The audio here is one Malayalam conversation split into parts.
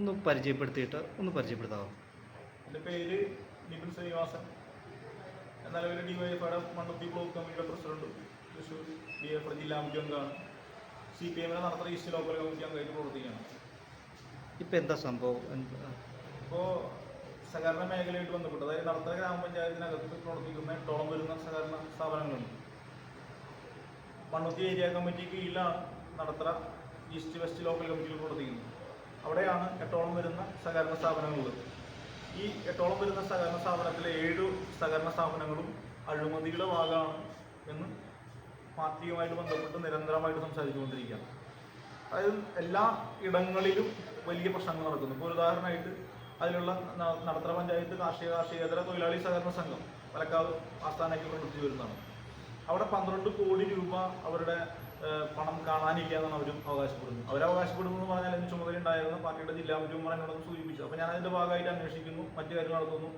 ഒന്ന് പരിചയപ്പെടുത്തിയിട്ട് ഒന്ന് പരിചയപ്പെടുത്താമോ എന്റെ പേര് നിപിൻ ശ്രീനിവാസൻ. നിലവിലെ D Y എഫയുടെ Mannuthy block committee president Thrissur D F ജില്ലാ കമ്മിറ്റി അംഗമാണ്. സി പി എമ്മിനെ നടത്തുന്ന ഈസ്റ്റ് ലോക്കൽ കമ്മിറ്റി അംഗമായിട്ട് പ്രവർത്തിക്കുകയാണ്. ഇപ്പം എന്താ സംഭവം? ഇപ്പോൾ സഹകരണ മേഖലയായിട്ട് ബന്ധപ്പെട്ട് അതായത് നടത്തുന്ന ഗ്രാമപഞ്ചായത്തിനകത്ത് പ്രവർത്തിക്കുന്ന ടോളം വരുന്ന സഹകരണ സ്ഥാപനങ്ങളുണ്ട്. മണ്ണുത്തി ഏരിയ കമ്മിറ്റി കീഴിലാണ് നടത്തുന്ന ഈസ്റ്റ് വെസ്റ്റ് ലോക്കൽ കമ്മിറ്റിയിൽ പ്രവർത്തിക്കുന്നത്. അവിടെയാണ് എട്ടോളം വരുന്ന സഹകരണ സ്ഥാപനങ്ങളുള്ളത്. ഈ എട്ടോളം വരുന്ന സഹകരണ സ്ഥാപനത്തിലെ ഏഴു സഹകരണ സ്ഥാപനങ്ങളും അഴിമതിയുടെ ഭാഗമാണ് എന്ന് പാർട്ടിയുമായിട്ട് ബന്ധപ്പെട്ട് നിരന്തരമായിട്ട് സംസാരിച്ചുകൊണ്ടിരിക്കുകയാണ്. അതായത് എല്ലാ ഇടങ്ങളിലും വലിയ പ്രശ്നങ്ങൾ നടക്കുന്നു. ഇപ്പോൾ ഉദാഹരണമായിട്ട് അതിലുള്ള നടത്തറ പഞ്ചായത്ത് കാർഷിക കാർഷികേതര തൊഴിലാളി സഹകരണ സംഘം പാലക്കാട് ആസ്ഥാനയ്ക്ക് പ്രവർത്തിച്ചു വരുന്നതാണ്. അവിടെ പന്ത്രണ്ട് കോടി രൂപ അവരുടെ പണം കാണാനില്ല എന്നാണ് അവരും അവകാശപ്പെടുന്നത്. അവർ അവകാശപ്പെടുന്നു എന്ന് പറഞ്ഞാൽ അതിന് ചുമതലയുണ്ടായിരുന്ന? പാർട്ടിയുടെ ജില്ലാ മെമ്പർ എന്നോടൊന്ന് സൂചിപ്പിച്ചു. അപ്പോൾ ഞാൻ അതിന്റെ ഭാഗമായിട്ട് അന്വേഷിക്കുന്നു. മറ്റു കാര്യങ്ങൾ നടത്തുന്നു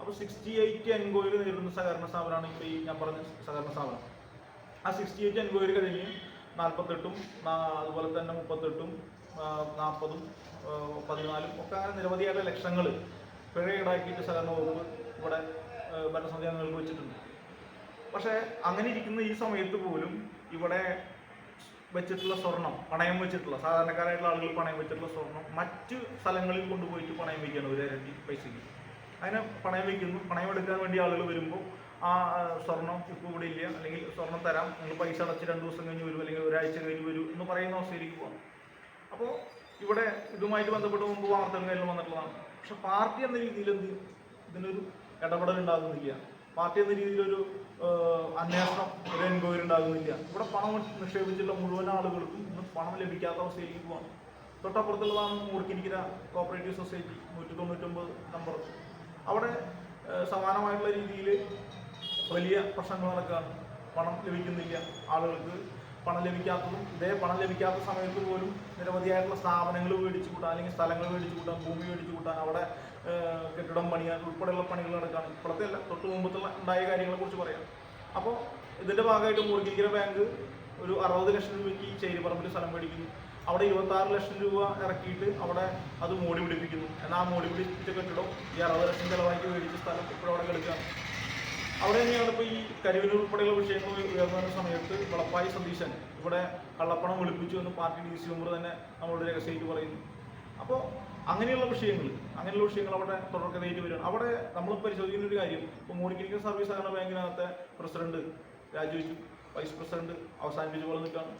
അപ്പോൾ സിക്സ്റ്റി എയ്റ്റ് എൻക്വയറി നേരിടുന്ന സഹകരണ സ്ഥാപനമാണ് ഇപ്പോൾ ഈ ഞാൻ പറഞ്ഞ സഹകരണ സ്ഥാപനം. ആ സിക്സ്റ്റി എയ്റ്റ് എൻക്വയറി കഴിഞ്ഞ് നാൽപ്പത്തെട്ടും അതുപോലെ തന്നെ മുപ്പത്തെട്ടും നാൽപ്പതും പതിനാലും ഒക്കെ അങ്ങനെ നിരവധിയായ ലക്ഷങ്ങൾ പിഴ ഈടാക്കിയിട്ട് സഹകരണ വകുപ്പ് ഇവിടെ ഭരണസമിതി അംഗങ്ങൾക്ക് വെച്ചിട്ടുണ്ട്. പക്ഷേ അങ്ങനെ ഇരിക്കുന്ന ഈ സമയത്ത് പോലും ഇവിടെ വെച്ചിട്ടുള്ള സ്വർണം പണയം വെച്ചിട്ടുള്ള സാധാരണക്കാരായിട്ടുള്ള ആളുകൾ പണയം വെച്ചിട്ടുള്ള സ്വർണം മറ്റ് സ്ഥലങ്ങളിൽ കൊണ്ടുപോയിട്ട് പണയം വയ്ക്കുകയാണ് ഒരു ഇരട്ടി പൈസയ്ക്ക്. അതിനെ പണയം വയ്ക്കുന്നു പണയം എടുക്കാൻ വേണ്ടി ആളുകൾ വരുമ്പോൾ ആ സ്വർണം ഇപ്പോൾ ഇവിടെ ഇല്ല. അല്ലെങ്കിൽ സ്വർണം തരാം. നിങ്ങൾ പൈസ അടച്ച് രണ്ട് ദിവസം കഴിഞ്ഞ് വരും. അല്ലെങ്കിൽ ഒരാഴ്ച കഴിഞ്ഞ് വരും എന്ന് പറയുന്ന അവസ്ഥയിലേക്ക് പോകാം അപ്പോൾ ഇവിടെ ഇതുമായിട്ട് ബന്ധപ്പെട്ട് മുമ്പ് കാര്യങ്ങൾ വന്നിട്ടുള്ളതാണ്. പക്ഷെ പാർട്ടി എന്ന രീതിയിൽ എന്ത് ഇതിനൊരു ഇടപെടൽ ഉണ്ടാകുന്നില്ല പാർട്ടി എന്ന രീതിയിലൊരു അന്വേഷണം ഒരു എൻക്വയറി ഉണ്ടാകുന്നില്ല. ഇവിടെ പണം നിക്ഷേപിച്ചുള്ള മുഴുവൻ ആളുകൾക്കും ഇന്ന് പണം ലഭിക്കാത്ത അവസ്ഥയിലേക്ക് പോകാം തൊട്ടപ്പുറത്തുള്ളതാണ് മൂർക്കിരിക്കുന്ന കോപ്പറേറ്റീവ് സൊസൈറ്റി നൂറ്റി തൊണ്ണൂറ്റൊമ്പത് നമ്പർ അവിടെ സമാനമായിട്ടുള്ള രീതിയിൽ വലിയ പ്രശ്നങ്ങൾ നടക്കുകയാണ് പണം ലഭിക്കുന്നില്ല. ആളുകൾക്ക് പണം ലഭിക്കാത്തതും ഇതേ പണം ലഭിക്കാത്ത സമയത്ത് പോലും നിരവധിയായിട്ടുള്ള സ്ഥാപനങ്ങൾ മേടിച്ചു കൂട്ടാൻ അല്ലെങ്കിൽ സ്ഥലങ്ങൾ മേടിച്ചു കൂട്ടാൻ ഭൂമി മേടിച്ചു കൂട്ടാൻ അവിടെ കെട്ടിടം പണിയാൻ ഉൾപ്പെടെയുള്ള പണികൾ നടക്കുകയാണ് ഇപ്പോഴത്തെ അല്ല തൊട്ട് മുമ്പത്തുള്ള ഉണ്ടായ കാര്യങ്ങളെ കുറിച്ച് പറയാം. അപ്പോൾ ഇതിന്റെ ഭാഗമായിട്ട് മുറുകിരിക്കര ബാങ്ക് ഒരു അറുപത് ലക്ഷം രൂപയ്ക്ക് ചേരിപ്പറമ്പിൽ സ്ഥലം മേടിക്കുന്നു. അവിടെ ഇരുപത്തി ആറ് ലക്ഷം രൂപ ഇറക്കിയിട്ട് അവിടെ അത് മോടി പിടിപ്പിക്കുന്നു. എന്നാൽ ആ മോടി പിടിപ്പിച്ച കെട്ടിടം ഈ അറുപത് ലക്ഷം ചിലവാക്കി മേടിച്ച സ്ഥലം ഇപ്പോഴും അവിടെ കിടക്കുകയാണ്. അവിടെ തന്നെയാണ് ഇപ്പോൾ ഈ കരുവിനൂർ ഉൾപ്പെടെയുള്ള വിഷയങ്ങൾ ഉയർന്ന സമയത്ത് വളപ്പായി സതീശൻ ഇവിടെ കള്ളപ്പണം വെളുപ്പിച്ചു എന്ന് പാർട്ടി ഡി സി മെമ്പർ തന്നെ നമ്മളോട് രഹസ്യമായിട്ട് പറയുന്നു. അപ്പോൾ അങ്ങനെയുള്ള വിഷയങ്ങൾ അങ്ങനെയുള്ള വിഷയങ്ങൾ അവിടെ തുടർക്കഥയായിട്ട് വരികയാണ്. അവിടെ നമ്മൾ പരിശോധിക്കുന്ന ഒരു കാര്യം ഇപ്പോൾ മൂടിക്കിരിക്കൽ സർവീസ് സഹകരണ ബാങ്കിനകത്തെ പ്രസിഡന്റ് രാജിവെച്ചു വൈസ് പ്രസിഡന്റ് അവസാനിപ്പിച്ച പോലെ നിൽക്കുകയാണ്.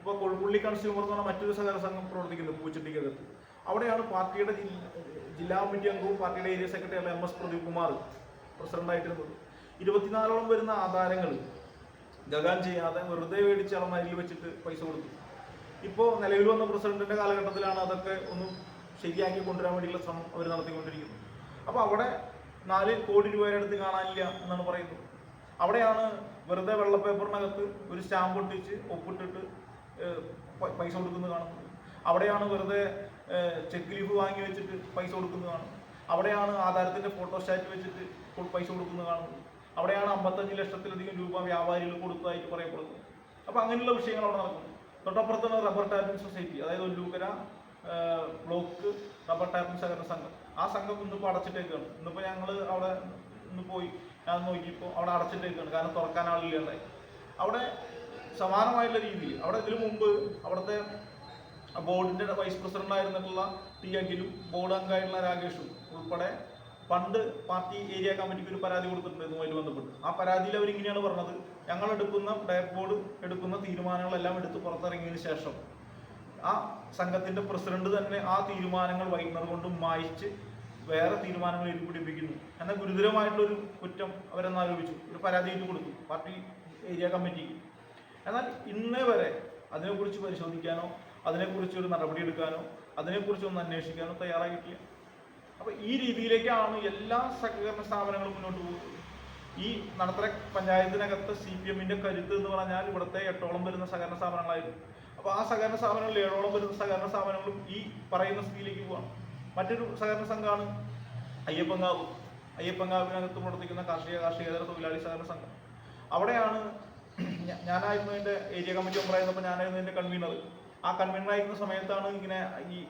ഇപ്പോൾ കൊഴുപ്പുള്ളി കൺസ്യൂമർ എന്ന് പറഞ്ഞ മറ്റൊരു സഹകരണ സംഘം പ്രവർത്തിക്കുന്നത് പൂച്ചട്ടിക്കകത്ത്. അവിടെയാണ് പാർട്ടിയുടെ ജില്ലാ കമ്മിറ്റി അംഗവും പാർട്ടിയുടെ ഏരിയ സെക്രട്ടറിയുള്ള എം എസ് പ്രദീപ് കുമാർ പ്രസിഡന്റായിട്ടിരുന്നത്. ഇരുപത്തിനാലോളം വരുന്ന ആധാരങ്ങൾ ഗഗാൻ ചെയ്യാതെ വെറുതെ മേടിച്ച് അളമാരിൽ വെച്ചിട്ട് പൈസ കൊടുത്തു. ഇപ്പോൾ നിലവിൽ വന്ന പ്രസിഡന്റിന്റെ കാലഘട്ടത്തിലാണ് അതൊക്കെ ഒന്ന് ശരിയാക്കി കൊണ്ടുവരാൻ വേണ്ടിയുള്ള ശ്രമം അവർ നടത്തിക്കൊണ്ടിരിക്കുന്നു. അപ്പോൾ അവിടെ നാല് കോടി രൂപയുടെ അടുത്ത് കാണാനില്ല എന്നാണ് പറയുന്നത്. അവിടെയാണ് വെറുതെ വെള്ളപ്പേപ്പറിനകത്ത് ഒരു സ്റ്റാമ്പ് ഒട്ടിച്ച് ഒപ്പിട്ടിട്ട് പൈസ കൊടുക്കുന്നത് കാണുന്നത്. അവിടെയാണ് വെറുതെ ചെക്ക് ലീഫ് വാങ്ങി വെച്ചിട്ട് പൈസ കൊടുക്കുന്നത് കാണുന്നത്. അവിടെയാണ് ആധാരത്തിന്റെ ഫോട്ടോസ്റ്റാറ്റ് വെച്ചിട്ട് കൊ- പൈസ കൊടുക്കുന്നത് കാണുന്നത്. അവിടെയാണ് അമ്പത്തഞ്ച് ലക്ഷത്തിലധികം രൂപ വ്യാപാരികൾ കൊടുത്തതായിട്ട് പറയപ്പെടുന്നത്. അപ്പൊ അങ്ങനെയുള്ള വിഷയങ്ങൾ അവിടെ നടക്കുന്നു. തൊട്ടപ്പുറത്താണ് റബ്ബർ ടാപ്പിംഗ് സൊസൈറ്റി അതായത് ഒല്ലൂക്കര ബ്ലോക്ക് റബ്ബർ ടാപ്പിംഗ് സഹകരണ സംഘം. ആ സംഘം ഇന്നിപ്പോൾ അടച്ചിട്ടേക്കാണ്. ഇന്നിപ്പോൾ ഞങ്ങൾ അവിടെ ഇന്ന് പോയി. ഞാൻ നോക്കിയപ്പോൾ അവിടെ അടച്ചിട്ടേക്കാണ്. കാരണം തുറക്കാൻ ആളില്ലാണ്ടായി അവിടെ. സമാനമായിട്ടുള്ള രീതിയിൽ അവിടെ ഇതിനു മുമ്പ് അവിടുത്തെ ബോർഡിന്റെ വൈസ് പ്രസിഡന്റ് ആയിരുന്നിട്ടുള്ള ടി അഖിലും ബോർഡ് അംഗമായിട്ടുള്ള രാകേഷും ഉൾപ്പെടെ പണ്ട് പാർട്ടി ഏരിയ കമ്മിറ്റിക്ക് ഒരു പരാതി കൊടുത്തിട്ടുണ്ട് ഇതുമായി ബന്ധപ്പെട്ട്. ആ പരാതിയിൽ അവരിങ്ങനെയാണ് പറഞ്ഞത്. ഞങ്ങൾ എടുക്കുന്ന ഡയറക്ട് ബോർഡ് എടുക്കുന്ന തീരുമാനങ്ങളെല്ലാം എടുത്ത് പുറത്തിറങ്ങിയതിന് ശേഷം ആ സംഘത്തിന്റെ പ്രസിഡന്റ് തന്നെ ആ തീരുമാനങ്ങൾ വൈകുന്നത് കൊണ്ട് മായിച്ച് വേറെ തീരുമാനങ്ങൾ എഴുതി പിടിപ്പിക്കുന്നു എന്ന ഗുരുതരമായിട്ടുള്ള ഒരു കുറ്റം അവരെന്ന് ആരോപിച്ചു. ഒരു പരാതി എഴുതി കൊടുത്തു. Party area committee. എന്നാൽ ഇന്നേ വരെ അതിനെക്കുറിച്ച് പരിശോധിക്കാനോ അതിനെക്കുറിച്ച് ഒരു നടപടി എടുക്കാനോ അതിനെക്കുറിച്ച് ഒന്ന് അന്വേഷിക്കാനോ തയ്യാറായിട്ടില്ല. അപ്പോൾ ഈ രീതിയിലേക്കാണ് എല്ലാ സഹകരണ സ്ഥാപനങ്ങളും മുന്നോട്ട് പോകുന്നത്. ഈ നടത്തര പഞ്ചായത്തിനകത്ത് സി പി എമ്മിന്റെ കരുത്ത് എന്ന് പറഞ്ഞാൽ ഇവിടുത്തെ എട്ടോളം വരുന്ന സഹകരണ സ്ഥാപനങ്ങളായിരുന്നു. അപ്പൊ ആ സഹകരണ സ്ഥാപനങ്ങളിൽ ഏഴോളം വരുന്ന സഹകരണ സ്ഥാപനങ്ങളും ഈ പറയുന്ന സ്ഥിതിയിലേക്ക് പോവാണ്. മറ്റൊരു സഹകരണ സംഘമാണ് അയ്യപ്പങ്കാവ്. അയ്യപ്പങ്കാവിനകത്ത് പ്രവർത്തിക്കുന്ന കാർഷിക കാർഷികേതര തൊഴിലാളി സഹകരണ സംഘം. അവിടെയാണ് ഞാനായിരുന്നു എന്റെ ഏരിയ കമ്മിറ്റി മെമ്പറായിരുന്നപ്പോൾ ഞാനായിരുന്നു എന്റെ കൺവീനർ ആ കൺവീനർ ആയിരുന്ന സമയത്താണ് ഇങ്ങനെ ഈ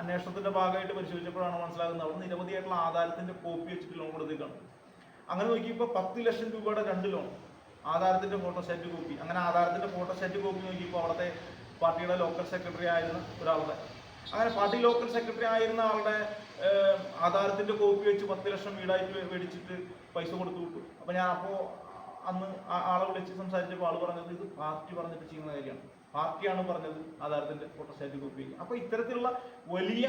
അന്വേഷണത്തിന്റെ ഭാഗമായിട്ട് പരിശോധിച്ചപ്പോഴാണ് മനസ്സിലാകുന്നത് അവിടെ നിരവധിയായിട്ടുള്ള ആധാരത്തിന്റെ കോപ്പി വെച്ചിട്ട് ലോൺ കൊടുത്തേക്കാണ് അങ്ങനെ നോക്കിയപ്പോൾ പത്ത് ലക്ഷം രൂപയുടെ രണ്ട് ലോൺ ആധാരത്തിന്റെ ഫോട്ടോ ഫോട്ടോസ്റ്റാറ്റ് കോപ്പി അങ്ങനെ ആധാരത്തിന്റെ ഫോട്ടോ ഫോട്ടോസ്റ്റാറ്റ് കോപ്പി നോക്കിയപ്പോൾ അവിടുത്തെ പാർട്ടിയുടെ ലോക്കൽ സെക്രട്ടറി ആയിരുന്ന ഒരാളുടെ. അങ്ങനെ പാർട്ടി ലോക്കൽ സെക്രട്ടറി ആയിരുന്ന ആളുടെ ആധാരത്തിന്റെ കോപ്പി വെച്ച് പത്ത് ലക്ഷം വീടായിട്ട് മേടിച്ചിട്ട് പൈസ കൊടുത്തു വിട്ടു. അപ്പൊ ഞാൻ അപ്പോ അന്ന് ആളെ വിളിച്ച് സംസാരിച്ചപ്പോൾ ആൾ പറഞ്ഞത് ഇത് പാർട്ടി പറഞ്ഞിട്ട് ചെയ്യുന്ന കാര്യമാണ്. പാർട്ടിയാണ് പറഞ്ഞത് ആധാരത്തിന്റെ ഫോട്ടോസ്റ്റാറ്റ് കോപ്പി അപ്പൊ ഇത്തരത്തിലുള്ള വലിയ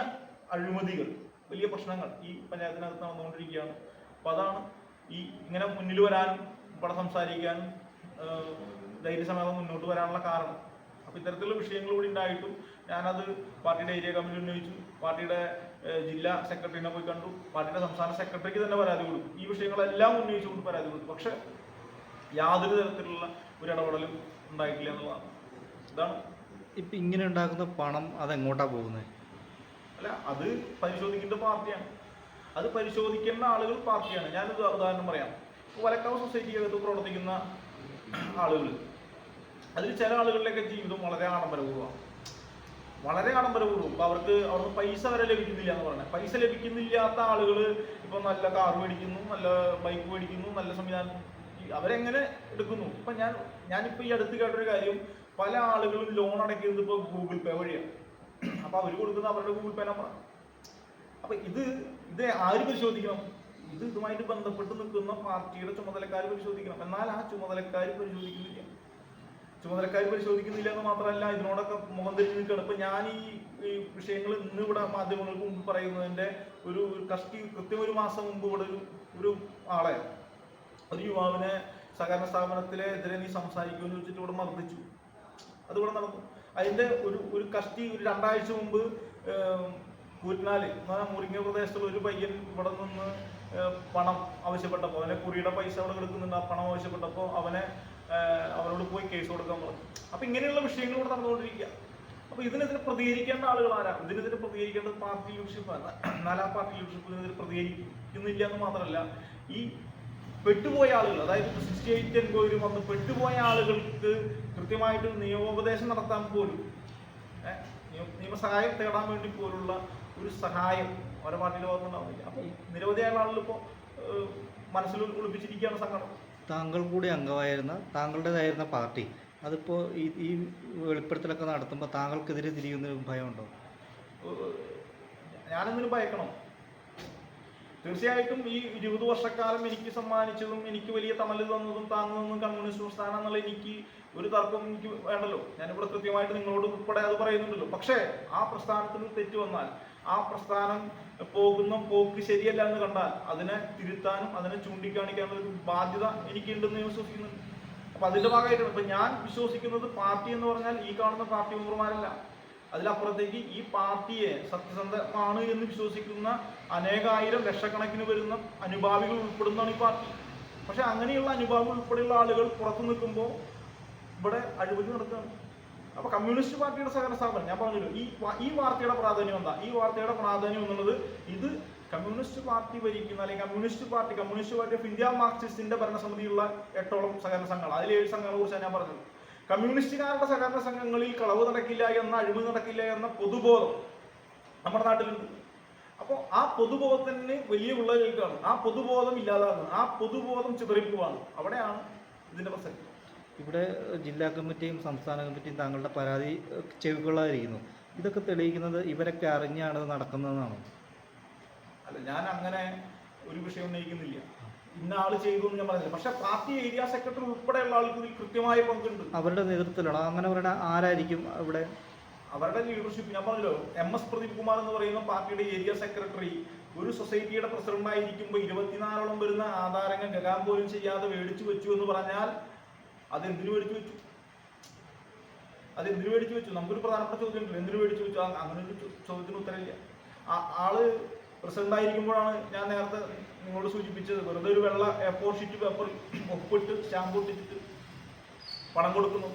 അഴിമതികൾ വലിയ പ്രശ്നങ്ങൾ ഈ പഞ്ചായത്തിനകത്ത് നടന്നുകൊണ്ടിരിക്കുകയാണ്. അപ്പൊ അതാണ് ഈ ഇങ്ങനെ മുന്നിൽ വരാനും ഇവിടെ സംസാരിക്കാനും ധൈര്യസമേതം മുന്നോട്ട് വരാനുള്ള കാരണം. അപ്പൊ ഇത്തരത്തിലുള്ള വിഷയങ്ങൾ കൂടി ഉണ്ടായിട്ടും ഞാനത് പാർട്ടിയുടെ ഏരിയ കമ്മിറ്റി ഉന്നയിച്ചു. പാർട്ടിയുടെ ജില്ലാ സെക്രട്ടറിനെ പോയി കണ്ടു. പാർട്ടിയുടെ സംസ്ഥാന സെക്രട്ടറിക്ക് തന്നെ പരാതി കൊടുത്തു. ഈ വിഷയങ്ങളെല്ലാം ഉന്നയിച്ചുകൊണ്ട് പരാതി കൊടുത്തു. പക്ഷെ യാതൊരു തരത്തിലുള്ള ഒരു ഇടപെടലും ഉണ്ടായിട്ടില്ല എന്നുള്ളതാണ്. ഇതാണ്. ഇപ്പം ഇങ്ങനെ ഉണ്ടാക്കുന്ന പണം അതെങ്ങോട്ടാ പോകുന്നത് അല്ല അത് പരിശോധിക്കേണ്ട പാർട്ടിയാണ്. അത് പരിശോധിക്കേണ്ട ആളുകൾ പാർട്ടിയാണ്. ഞാനൊരു ഉദാഹരണം പറയാം. വലക്കാവ് സൊസൈറ്റിക്കകത്ത് പ്രവർത്തിക്കുന്ന ആളുകൾ അതിൽ ചില ആളുകളിലൊക്കെ ജീവിതം വളരെ ആഡംബരപൂർവമാണ് വളരെ ആഡംബരപൂർവം. ഇപ്പൊ അവർക്ക് അവർക്ക് പൈസ വരെ ലഭിക്കുന്നില്ല എന്ന് പറഞ്ഞാൽ പൈസ ലഭിക്കുന്നില്ലാത്ത ആളുകൾ ഇപ്പൊ നല്ല കാർ മേടിക്കുന്നു നല്ല ബൈക്ക് മേടിക്കുന്നു നല്ല സംവിധാനം. അവരെങ്ങനെ എടുക്കുന്നു? ഇപ്പൊ ഞാൻ ഞാനിപ്പോ ഈ അടുത്ത് കേട്ടൊരു കാര്യം പല ആളുകളും ലോൺ അടയ്ക്കുന്നത് ഇപ്പൊ ഗൂഗിൾ പേ വഴിയാണ്. അപ്പൊ അവർ കൊടുക്കുന്ന അവരുടെ ഗൂഗിൾ പേ നമ്പറാണ് അപ്പൊ ഇത് ഇത് ആര് പരിശോധിക്കണം? ഇത് ഇതുമായിട്ട് ബന്ധപ്പെട്ട് നിൽക്കുന്ന പാർട്ടിയുടെ ചുമതലക്കാർ പരിശോധിക്കണം. എന്നാൽ ആ ചുമതലക്കാർ പരിശോധിക്കുന്നില്ല. ചുമതലക്കാർ പരിശോധിക്കുന്നില്ല എന്ന് മാത്രമല്ല ഇതിനോടൊക്കെ മുഖം തിരിഞ്ഞു നിൽക്കുകയാണ് ഇപ്പൊ ഞാൻ ഈ വിഷയങ്ങൾ ഇന്ന് ഇവിടെ മാധ്യമങ്ങൾക്ക് മുമ്പ് പറയുന്നതിന്റെ ഒരു കഷ്ടി കൃത്യം ഒരു മാസം മുമ്പ് ഇവിടെ ഒരു ഒരു ആളെ ഒരു യുവാവിനെ സഹകരണ സ്ഥാപനത്തിലെ എതിരെ നീ സംസാരിക്കുമെന്ന് വെച്ചിട്ട് ഇവിടെ മർദ്ദിച്ചു. അത് ഇവിടെ നടന്നു. അതിന്റെ ഒരു ഒരു കഷ്ടി ഒരു രണ്ടാഴ്ച മുമ്പ് കൂറ്റനാല് എന്ന് പറഞ്ഞാൽ മുരിങ്ങ പ്രദേശത്തുള്ള ഒരു പയ്യൻ ഇവിടെ നിന്ന് പണം ആവശ്യപ്പെട്ടപ്പോൾ അവനെ കുറിയുടെ പൈസ അവിടെ കൊടുക്കുന്നുണ്ട്. ആ പണം ആവശ്യപ്പെട്ടപ്പോൾ അവനെ ഏഹ്, അവനോട് പോയി കേസ് കൊടുക്കാൻ പറഞ്ഞു. അപ്പൊ ഇങ്ങനെയുള്ള വിഷയങ്ങൾ ഇവിടെ നടന്നുകൊണ്ടിരിക്കുക. അപ്പൊ ഇതിനെതിരെ പ്രതികരിക്കേണ്ട ആളുകൾ ആരാ? ഇതിനെതിരെ പ്രതികരിക്കേണ്ടത് പാർട്ടി ലീഡർഷിപ്പ് നാലാം പാർട്ടി ലീഡർഷിപ്പ് ഇതിനെതിരെ പ്രതികരിക്കുന്നില്ല എന്ന് മാത്രമല്ല ഈ പെട്ടുപോയ ആളുകൾ അതായത് സിക്സ്റ്റി എയ്റ്റ് എൻക്വയറി വന്ന് പെട്ടുപോയ ആളുകൾക്ക് കൃത്യമായിട്ട് നിയമോപദേശം നടത്താൻ പോലും നിയമ- നിയമസഹായം തേടാൻ വേണ്ടി പോലുള്ള ഒരു സഹായം അവരുടെ പാർട്ടിയുടെ ഭാഗത്തുനിന്നുണ്ടാവുന്നില്ല. അപ്പൊ നിരവധിയായ ആളുകൾ ഇപ്പോൾ മനസ്സിൽ ഒളിപ്പിച്ചിരിക്കുകയാണ് സങ്കടം താങ്കൾ കൂടി അംഗമായിരുന്ന താങ്കളുടേതായിരുന്ന പാർട്ടി അതിപ്പോൾ ഈ ഈ വെളിപ്പെടുത്തലൊക്കെ നടത്തുമ്പോൾ താങ്കൾക്കെതിരെ തിരിയുന്ന ഭയമുണ്ടോ? ഞാനെന്തിനു ഭയക്കണം. തീർച്ചയായിട്ടും ഈ ഇരുപത് വർഷക്കാലം എനിക്ക് സമ്മാനിച്ചതും എനിക്ക് വലിയ തണൽ തന്നതും താങ്ങുന്നതും കമ്മ്യൂണിസ്റ്റ് പ്രസ്ഥാനം എന്നുള്ള എനിക്ക് ഒരു തർക്കം എനിക്ക് വേണ്ടല്ലോ. ഞാനിവിടെ കൃത്യമായിട്ട് നിങ്ങളോട് ഉൾപ്പെടെ അത് പറയുന്നുണ്ടല്ലോ. പക്ഷേ ആ പ്രസ്ഥാനത്തിൽ തെറ്റ് വന്നാൽ ആ പ്രസ്ഥാനം പോകുന്ന പോക്ക് ശരിയല്ല എന്ന് കണ്ടാൽ അതിനെ തിരുത്താനും അതിനെ ചൂണ്ടിക്കാണിക്കാനുള്ള ഒരു ബാധ്യത എനിക്കുണ്ടെന്ന് വിശ്വസിക്കുന്നുണ്ട് അപ്പൊ അതിന്റെ ഭാഗമായിട്ടാണ്. ഇപ്പൊ ഞാൻ വിശ്വസിക്കുന്നത് പാർട്ടി എന്ന് പറഞ്ഞാൽ ഈ കാണുന്ന പാർട്ടി മെമ്പർമാരല്ല. അതിലപ്പുറത്തേക്ക് ഈ പാർട്ടിയെ സത്യസന്ധമാണ് എന്ന് വിശ്വസിക്കുന്ന അനേകായിരം ലക്ഷക്കണക്കിന് വരുന്ന അനുഭാവികൾ ഉൾപ്പെടുന്നതാണ് ഈ പാർട്ടി. പക്ഷെ അങ്ങനെയുള്ള അനുഭാവികൾ ഉൾപ്പെടെയുള്ള ആളുകൾ പുറത്തു നിൽക്കുമ്പോൾ ഇവിടെ അഴിമതി നടക്കുകയാണ്. അപ്പൊ കമ്മ്യൂണിസ്റ്റ് പാർട്ടിയുടെ സഹകരണ സ്ഥാപനം ഞാൻ പറഞ്ഞല്ലോ ഈ ഈ വാർത്തയുടെ പ്രാധാന്യം എന്താ? ഈ വാർത്തയുടെ പ്രാധാന്യം എന്നുള്ളത് ഇത് കമ്മ്യൂണിസ്റ്റ് പാർട്ടി ഭരിക്കുന്ന അല്ലെങ്കിൽ communist party communist party of India മാർക്സിസ്റ്റിന്റെ ഭരണസമിതിയുള്ള എട്ടോളം സഹകരണ സംഘങ്ങൾ. അതിൽ ഏഴ് സംഘങ്ങളെ കുറിച്ചാണ് ഞാൻ പറഞ്ഞത്. കമ്മ്യൂണിസ്റ്റുകാരുടെ സഹകരണ സംഘങ്ങളിൽ കളവ് നടക്കില്ല എന്ന അഴിമതി നടക്കില്ല എന്ന പൊതുബോധം നമ്മുടെ നാട്ടിലുണ്ട്. അപ്പോൾ ആ പൊതുബോധത്തിന് വലിയ വിള്ളലേൽക്കാണ് ആ പൊതുബോധം ഇല്ലാതാകുന്നത് ആ പൊതുബോധം ചിതറിപ്പോവാണ്. അവിടെയാണ് ഇതിന്റെ പ്രസക്തി. ഇവിടെ ജില്ലാ കമ്മിറ്റിയും സംസ്ഥാന കമ്മിറ്റിയും താങ്കളുടെ പരാതി ചെവിക്കൊള്ളാതിരിക്കുന്നു. ഇതൊക്കെ തെളിയിക്കുന്നത് ഇവരൊക്കെ അറിഞ്ഞാണ് നടക്കുന്നതെന്നാണോ? അല്ല ഞാൻ അങ്ങനെ ഒരു വിഷയം ഉന്നയിക്കുന്നില്ല. ഇന്ന ആൾ ചെയ്തു എന്ന് ഞാൻ പറഞ്ഞില്ല. പക്ഷെ പാർട്ടി ഏരിയ സെക്രട്ടറി ഉൾപ്പെടെയുള്ള ആൾക്ക് ഇതിൽ കൃത്യമായ പങ്കുണ്ട്. അവരുടെ നേതൃത്വത്തിലാണ്? അങ്ങനെ അവരുടെ ആരായിരിക്കും അവിടെ? അവരുടെ ലീഡർഷിപ്പ് ഞാൻ പറഞ്ഞല്ലോ എം എസ് പ്രദീപ് കുമാർ എന്ന് പറയുന്ന പാർട്ടിയുടെ ഏരിയ സെക്രട്ടറി ഒരു സൊസൈറ്റിയുടെ പ്രസിഡന്റായിരിക്കുമ്പോൾ ഇരുപത്തിനാലോളം വരുന്ന ആധാരങ്ങൾ ഗഗാൻ പോലും ചെയ്യാതെ മേടിച്ചു വെച്ചു എന്ന് പറഞ്ഞാൽ അത് എന്തിനു മേടിച്ചു വെച്ചു? അത് എന്തിനു മേടിച്ചു വെച്ചു? നമുക്കൊരു പ്രധാനപ്പെട്ട ചോദ്യം ഉണ്ട് എന്തിനു മേടിച്ചു വെച്ചു? അങ്ങനെ ഒരു ചോദ്യത്തിന് ഉത്തരമില്ല. ആൾ പ്രസിഡന്റ് ആയിരിക്കുമ്പോഴാണ് ഞാൻ നേരത്തെ നിങ്ങളോട് സൂചിപ്പിച്ചത്. വെറുതെ ഒരു വെള്ള എപ്പോ ഷീറ്റ് പേപ്പർ ഒപ്പിട്ട് സ്റ്റാമ്പ് ഒട്ടിച്ചിട്ട് പണം കൊടുക്കുന്നു.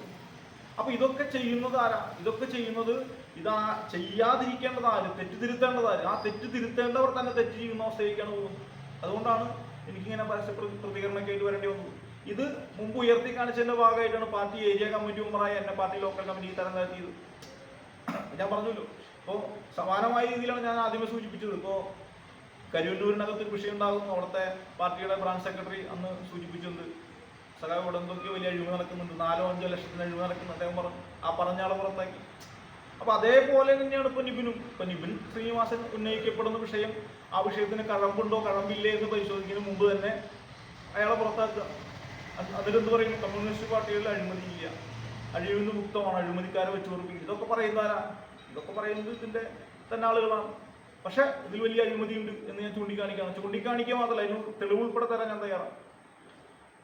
അപ്പൊ ഇതൊക്കെ ചെയ്യുന്നത് ആരാ? ഇതൊക്കെ ചെയ്യുന്നത് ഇതാ ചെയ്യാതിരിക്കേണ്ടത് ആര്? തെറ്റിതിരുത്തേണ്ടത് ആ തെറ്റ് തിരുത്തേണ്ടവർ തന്നെ തെറ്റ് ചെയ്യുന്ന അവസ്ഥയിലേക്കാണ് പോകുന്നത്. അതുകൊണ്ടാണ് എനിക്കിങ്ങനെ പരസ്യ പ്രതി- പ്രതികരണമൊക്കെ ആയിട്ട് വരേണ്ടി വന്നത്. ഇത് മുമ്പ് ഉയർത്തി കാണിച്ചതിന്റെ ഭാഗമായിട്ടാണ് പാർട്ടി ഏരിയ കമ്മിറ്റി മെമ്പറായി എന്നെ പാർട്ടി ലോക്കൽ കമ്മിറ്റി തരം താഴ്ത്തിയത് ഞാൻ പറഞ്ഞല്ലോ. ഇപ്പോ സമാനമായ രീതിയിലാണ് ഞാൻ ആദ്യമേ സൂചിപ്പിച്ചത്. ഇപ്പോൾ കരുവന്നൂരിനകത്ത് കൃഷി ഉണ്ടാകും. അവിടുത്തെ പാർട്ടിയുടെ ബ്രാഞ്ച് സെക്രട്ടറി അന്ന് സൂചിപ്പിച്ചിട്ടുണ്ട്. സഖാവ് ഇവിടെ എന്തൊക്കെയോ വലിയ അഴിമതി നടക്കുന്നുണ്ട്. നാലോ അഞ്ചോ ലക്ഷത്തിന് അഴിമതി നടക്കുന്നു അദ്ദേഹം പറഞ്ഞു ആ പറഞ്ഞ ആളെ പുറത്താക്കി. അപ്പൊ അതേപോലെ തന്നെയാണ് ഇപ്പൊ നിബിനും. ഇപ്പൊ നിബിൻ ശ്രീനിവാസൻ ഉന്നയിക്കപ്പെടുന്ന വിഷയം ആ വിഷയത്തിന് കഴമ്പുണ്ടോ കഴമ്പില്ലേ എന്ന് പരിശോധിക്കുന്നതിന് മുമ്പ് തന്നെ അയാളെ പുറത്താക്കുക. അതിലെന്ത് പറയും? കമ്മ്യൂണിസ്റ്റ് പാർട്ടികളിൽ അഴിമതിയില്ല. അഴിമതി മുക്തമാണ് അഴിമതിക്കാരെ വെച്ച് ഉറപ്പിക്കും ഇതൊക്കെ പറയുന്നതാരാ ഇതൊക്കെ പറയുന്നത് ഇതിന്റെ തന്നെ ആളുകളാണ്. പക്ഷെ ഇതിൽ വലിയ അഴിമതിയുണ്ട് എന്ന് ഞാൻ ചൂണ്ടിക്കാണിക്കാണ് ചൂണ്ടിക്കാണിക്കുക മാത്രമല്ല അതിന് തെളിവ് ഉൾപ്പെടെ തരാൻ ഞാൻ തയ്യാറാണ്.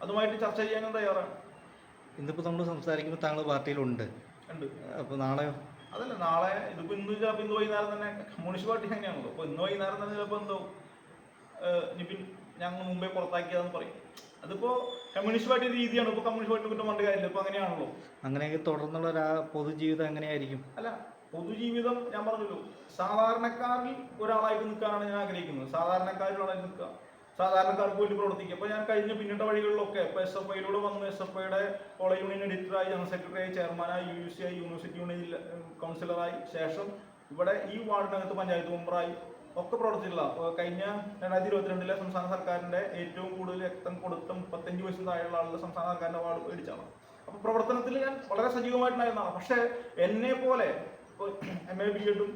അതുമായിട്ട് ചർച്ച ചെയ്യാൻ ഞാൻ തയ്യാറാണ്. ഇന്നിപ്പോ നമ്മൾ സംസാരിക്കുമ്പോൾ താങ്കൾ പാർട്ടിയിലുണ്ട്. ഉണ്ട്. അപ്പോൾ നാളെയോ അതല്ല നാളെ ഇതിപ്പോ ഇന്ന് ചിലപ്പോ ഇന്ന് വൈകുന്നേരം തന്നെ കമ്മ്യൂണിസ്റ്റ് പാർട്ടി അങ്ങനെയാണല്ലോ അപ്പൊ ഇന്ന് വൈകുന്നേരം തന്നെ ചിലപ്പോ എന്തോ നിപിൻ ഞങ്ങൾ മുമ്പേ പുറത്താക്കിയതെന്ന് പറയും. അതിപ്പോ കമ്മ്യൂണിസ്റ്റ് പാർട്ടി രീതിയാണ്? ഇപ്പൊ കമ്മ്യൂണിസ്റ്റ് പാർട്ടി കുറ്റം പറഞ്ഞ കാര്യമില്ല. ഇപ്പൊ അങ്ങനെയാണല്ലോ. അങ്ങനെയൊക്കെ തുടർന്നുള്ള ഒരു ആ പൊതുജീവിതം എങ്ങനെയായിരിക്കും? അല്ല പൊതുജീവിതം ഞാൻ പറഞ്ഞല്ലോ. സാധാരണക്കാരിൽ ഒരാളായിട്ട് നിൽക്കാനാണ് ഞാൻ ആഗ്രഹിക്കുന്നത്. സാധാരണക്കാരിൽ ഒരാളായി നിൽക്കുക. സാധാരണക്കാർക്ക് വേണ്ടി പ്രവർത്തിക്കുക. അപ്പോൾ ഞാൻ കഴിഞ്ഞ പിന്നീട് വഴികളിലൊക്കെ ഇപ്പോൾ എസ് എഫ് ഐയിലൂടെ വന്ന് എസ് എഫ് ഐയുടെ കോളേജ് യൂണിയൻ എഡിറ്ററായി ജനറൽ സെക്രട്ടറിയായി ചെയർമാനായി യു യു സി ആയി യൂണിവേഴ്സിറ്റി യൂണിയൻ കൗൺസിലറായി. ശേഷം ഇവിടെ ഈ വാർഡിനകത്ത് പഞ്ചായത്ത് മെമ്പറായി. ഒക്കെ പ്രവർത്തിച്ചിട്ടുള്ള കഴിഞ്ഞ രണ്ടായിരത്തി ഇരുപത്തിരണ്ടിലെ സംസ്ഥാന സർക്കാരിന്റെ ഏറ്റവും കൂടുതൽ രക്തം കൊടുത്ത മുപ്പത്തഞ്ച് വയസ്സിന് താഴെയുള്ള ആളുകൾ സംസ്ഥാന സർക്കാരിന്റെ അവാർഡ് മേടിച്ചാണ്. അപ്പൊ പ്രവർത്തനത്തിൽ ഞാൻ വളരെ സജീവമായിട്ടുണ്ടായിരുന്നതാണ്. പക്ഷെ എന്നെ പോലെ ഇപ്പോൾ എം എ ബി എഡും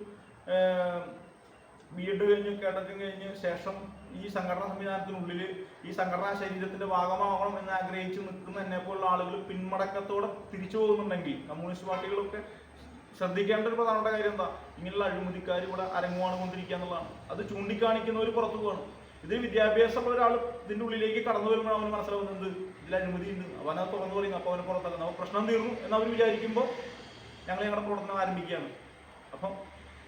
ബി എഡ് കഴിഞ്ഞ് കേട്ടറ്റും കഴിഞ്ഞ് ശേഷം ഈ സംഘടനാ സംവിധാനത്തിനുള്ളിൽ ഈ സംഘടനാ ശരീരത്തിന്റെ ഭാഗമാവണം എന്ന് ആഗ്രഹിച്ച് നിൽക്കുന്ന എന്നെ പോലുള്ള ആളുകൾ പിന്മടക്കത്തോടെ തിരിച്ചു പോകുന്നുണ്ടെങ്കിൽ കമ്മ്യൂണിസ്റ്റ് പാർട്ടികളൊക്കെ ശ്രദ്ധിക്കേണ്ട ഒരു പ്രധാനപ്പെട്ട കാര്യം എന്താ? ഇങ്ങനെയുള്ള അഴിമതിക്കാർ ഇവിടെ അരങ്ങുവാണ് കൊണ്ടിരിക്കുക എന്നുള്ളതാണ്. അത് ചൂണ്ടിക്കാണിക്കുന്നവർ പുറത്തു പോകണം ഇത് വിദ്യാഭ്യാസമുള്ള ഒരാൾ ഇതിന്റെ ഉള്ളിലേക്ക് കടന്നു വരുമ്പോൾ അവന് മനസ്സിലാവുന്നത് ഇതിൽ അഴിമതി ഉണ്ട് അവനെ തുറന്നു പറയും അപ്പോൾ അവനെ പുറത്താക്കുന്നു അപ്പോൾ പ്രശ്നം തീർന്നു എന്ന് അവർ വിചാരിക്കുമ്പോൾ ഞങ്ങൾ ഞങ്ങളുടെ പ്രവർത്തനം ആരംഭിക്കുകയാണ്. അപ്പം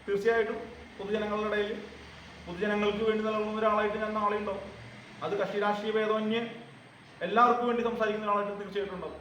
തീർച്ചയായിട്ടും പൊതുജനങ്ങളുടെ ഇടയിൽ പൊതുജനങ്ങൾക്ക് വേണ്ടി നിലകൊള്ളുന്ന ഒരാളായിട്ട് ഞാൻ നാളെ ഉണ്ടാവും. അത് കക്ഷി രാഷ്ട്രീയ ഭേദമന്യേ എല്ലാവർക്കും വേണ്ടി സംസാരിക്കുന്ന ഒരാളായിട്ട് തീർച്ചയായിട്ടും ഉണ്ടാവും.